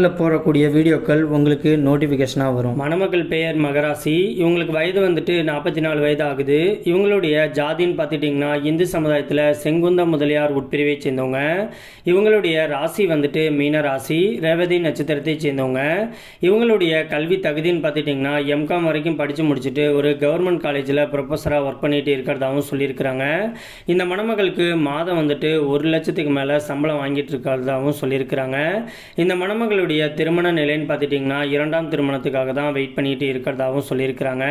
சேனலில் போடக்கூடிய வீடியோக்கள் உங்களுக்கு நோட்டிஃபிகேஷனாக வரும். மணமகள் பெயர் மகராசி. இவங்களுக்கு வயது வந்துட்டு நாற்பத்தி நாலு வயது ஆகுது. இவங்களுடைய ஜாதின்னு பார்த்துட்டிங்கன்னா இந்து சமுதாயத்தில் செங்குந்த முதலியார் உட்பிரிவை சேர்ந்தவங்க. இவங்களுடைய ராசி வந்துட்டு மீன ராசி ரேவதி நட்சத்திரத்தை சேர்ந்தவங்க. இவங்களுடைய கல்வி தகுதின்னு பார்த்துட்டிங்கன்னா எம்காம் வரைக்கும் படித்து முடிச்சுட்டு ஒரு கவர்மெண்ட் காலேஜில் ப்ரொஃபஸராக ஒர்க் பண்ணிட்டு இருக்கிறதாகவும் சொல்லியிருக்கிறாங்க. இந்த மணமகளுக்கு மாதம் வந்துட்டு ஒரு லட்சத்துக்கு மேலே சம்பளம் வாங்கிட்டு இருக்கிறதாகவும் சொல்லியிருக்கிறாங்க. இந்த மணமகளுடைய திருமண நிலைன்னு பார்த்துட்டிங்கன்னா இரண்டாம் திருமணத்துக்காக தான் வெயிட் பண்ணிட்டு இருக்கிறதாகவும் சொல்லியிருக்கிறாங்க.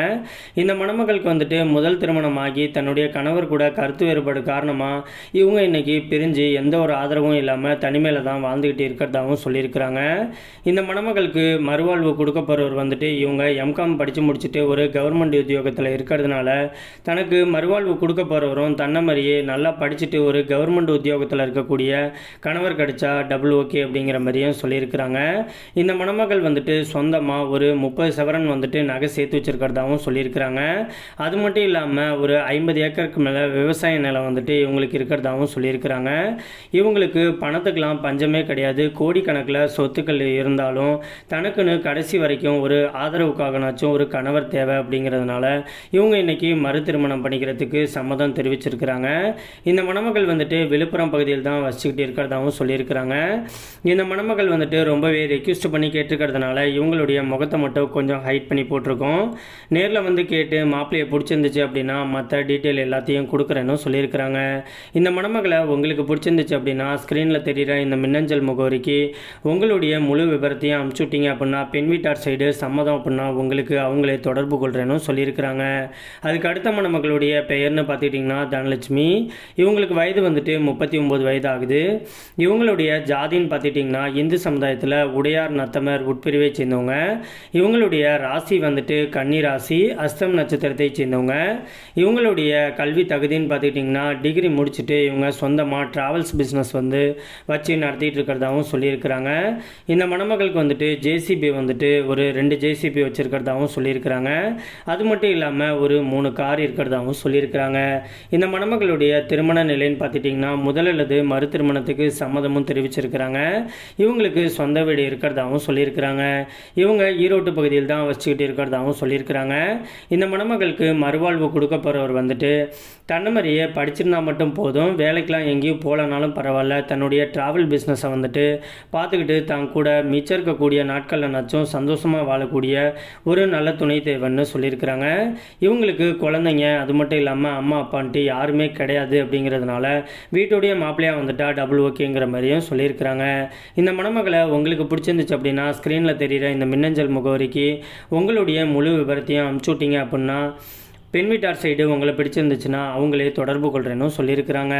இந்த மணமகளுக்கு வந்துட்டு முதல் திருமணமாகி தன்னுடைய கணவர் கூட கருத்து வேறுபாடு காரணமாக இவங்க இன்னைக்கு பிரிஞ்சு எந்த ஒரு ஆதரவும் இல்லாமல் தனிமையில் தான் வாழ்ந்துக்கிட்டு இருக்கிறதாகவும் சொல்லியிருக்கிறாங்க. இந்த மணமகளுக்கு மறுவாழ்வு கொடுக்கப்படுறவர் வந்துட்டு இவங்க எம்காம் படித்து முடிச்சுட்டு ஒரு கவர்மெண்ட் உத்தியோகத்தில் இருக்கிறதுனால தனக்கு மறுவாழ்வு கொடுக்க போகிறவரும் தன்னை மாதிரியே நல்லா படிச்சுட்டு ஒரு கவர்மெண்ட் உத்தியோகத்தில் இருக்கக்கூடிய கணவர் கிடைச்சா டபுள் ஓகே அப்படிங்கிற மாதிரியும் சொல்லியிருக்கிறாங்க. இந்த மணமகள் வந்துட்டு சொந்தமாக ஒரு முப்பது சவரன் வந்துட்டு நகை சேர்த்து வச்சிருக்கிறதாகவும் சொல்லியிருக்கிறாங்க. அது மட்டும் இல்லாமல் ஒரு ஐம்பது ஏக்கருக்கு மேலே விவசாய நிலம் வந்துட்டு இவங்களுக்கு இருக்கிறதாகவும் சொல்லியிருக்கிறாங்க. இவங்களுக்கு பணத்துக்கெல்லாம் பஞ்சமே கிடையாது. கோடிக்கணக்கில் சொத்துக்கள் இருந்தாலும் தனக்குன்னு கடைசி வரைக்கும் ஒரு ஆதரவுக்காகனாச்சும் ஒரு கணவர் தேவை அப்படிங்கிறதுனால இவங்க இன்னைக்கு மறு திருமணம் பண்ணிக்கிறதுக்கு சம்மதம் தெரிவிச்சிருக்கிறாங்க. இந்த மணமகள் வந்துட்டு விழுப்புரம் பகுதியில் தான் வசிச்சுக்கிட்டு இருக்கிறதாகவும் சொல்லியிருக்கிறாங்க. இந்த மணமகள் வந்துட்டு ரொம்பவே ரெக்வஸ்ட் பண்ணி கேட்டிருக்கிறதுனால இவங்களுடைய முகத்தை மட்டும் கொஞ்சம் ஹைட் பண்ணி போட்டிருக்கோம். நேரில் வந்து கேட்டு மாப்பிள்ளையை பிடிச்சிருந்துச்சு அப்படின்னா மற்ற டீட்டெயில் எல்லாத்தையும் கொடுக்குறேன்னு சொல்லியிருக்கிறாங்க. இந்த மணமகளை உங்களுக்கு பிடிச்சிருந்துச்சு அப்படின்னா ஸ்க்ரீனில் தெரிகிற இந்த மின்னஞ்சல் முகவரிக்கு உங்களுடைய முழு விவரத்தையும் அனுப்பிச்சு விட்டீங்க அப்படின்னா பெண் வீட்டார் சைடு சம்மதம் அப்படின்னா உங்களுக்கு அவங்களே தொடர்பு கொள்கிறேன்னு சொல்லியிருக்கிறாங்க. அதுக்கு அடுத்த மணமகளுடைய பெயர்னு பார்த்துக்கிட்டிங்கன்னா தனலட்சுமி. இவங்களுக்கு வயது வந்துட்டு முப்பத்தி ஒம்பது வயது ஆகுது. இவங்களுடைய ஜாதின்னு பார்த்துட்டிங்கன்னா இந்து சமுதாயத்தில் உடையார் நத்தமர் உட்பிரிவை சேர்ந்தவங்க. இவங்களுடைய ராசி வந்துட்டு கன்னி ராசி அஸ்தம் நட்சத்திரத்தை சேர்ந்தவங்க. இவங்களுடைய கல்வி தகுதின்னு பார்த்துக்கிட்டிங்கன்னா டிகிரி முடிச்சுட்டு இவங்க சொந்தமாக ட்ராவல்ஸ் பிஸ்னஸ் வந்து வச்சு நடத்திட்டு இருக்கிறதாகவும் சொல்லியிருக்கிறாங்க. இந்த மணமகளுக்கு வந்துட்டு ஜேசிபி வந்துட்டு ஒரு ரெண்டு ஜேசிபி வச்சுருக்கிறதாகவும் சொல்லியிருக்கிறாங்க. அது மட்டும் இல்லாமல் ஒரு மூணு கார் இருக்கிறதாகவும் சொல்லியிருக்கிறாங்க. இந்த மணமகளுடைய திருமண நிலைன்னு பார்த்துட்டிங்கன்னா முதல் அல்லது மறு திருமணத்துக்கு சம்மதமும் தெரிவிச்சிருக்கிறாங்க. இவங்களுக்கு சொந்த வீடு இருக்கிறதாகவும் சொல்லியிருக்கிறாங்க. இவங்க ஈரோட்டு பகுதியில் தான் வச்சுக்கிட்டு இருக்கிறதாகவும் சொல்லியிருக்கிறாங்க. இந்த மணமகளுக்கு மறுவாழ்வு கொடுக்க போகிறவர் வந்துட்டு தன்னமரியே படிச்சிருந்தா மட்டும் போதும் வேலைக்கெலாம் எங்கேயும் போகலனாலும் பரவாயில்ல. தன்னுடைய ட்ராவல் பிஸ்னஸை வந்துட்டு பார்த்துக்கிட்டு தான் கூட மிச்சம் இருக்கக்கூடிய நாட்களில் நச்சும் சந்தோஷமாக வாழக்கூடிய ஒரு நல்ல துணை தேவைன்னு சொல்லியிருக்கிறாங்க. இவங்களுக்கு குழந்தைங்க அது மட்டும் இல்லாமல் அம்மா அப்பான்ட்டு யாருமே கிடையாது அப்படிங்கிறதுனால வீட்டுடைய மாப்பிள்ளையாக வந்துட்டா டபுள் ஓகேங்கிற மாதிரியும் சொல்லியிருக்கிறாங்க. இந்த மணமகளை உங்களுக்கு பிடிச்சிருந்துச்சு அப்படின்னா ஸ்க்ரீனில் தெரிகிற இந்த மின்னஞ்சல் முகவரிக்கு உங்களுடைய முழு விவரத்தையும் அமுச்சு விட்டீங்க அப்படின்னா பெண் வீட்டார் சைடு உங்களை பிடிச்சிருந்துச்சுன்னா அவங்களே தொடர்பு கொள்கிறேன்னு சொல்லியிருக்கிறாங்க.